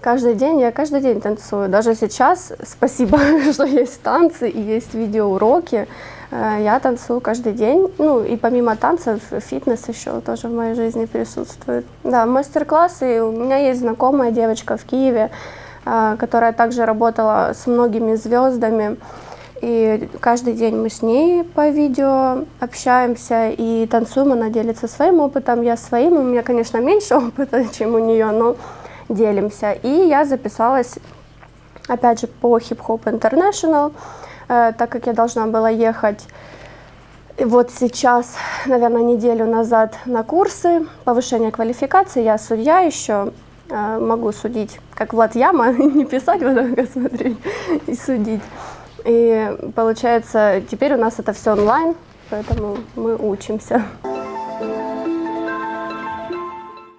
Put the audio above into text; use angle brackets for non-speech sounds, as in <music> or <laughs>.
Каждый день, я каждый день танцую. Даже сейчас, спасибо, <laughs> что есть танцы и есть видеоуроки. Э, Я танцую каждый день. Ну и помимо танцев, фитнес еще тоже в моей жизни присутствует. Да, мастер-классы. У меня есть знакомая девочка в Киеве, э, которая также работала с многими звездами. И каждый день мы с ней по видео общаемся и танцуем. Она делится своим опытом, я своим. У меня, конечно, меньше <laughs> опыта, чем у нее, но делимся. И я записалась, опять же, по Hip Hop International, э, так как я должна была ехать вот сейчас, наверное, неделю назад на курсы повышения квалификации. Я судья еще, э, могу судить, как Влад Яма, <laughs> не писать, вот только смотреть и судить. И получается, теперь у нас это все онлайн, поэтому мы учимся.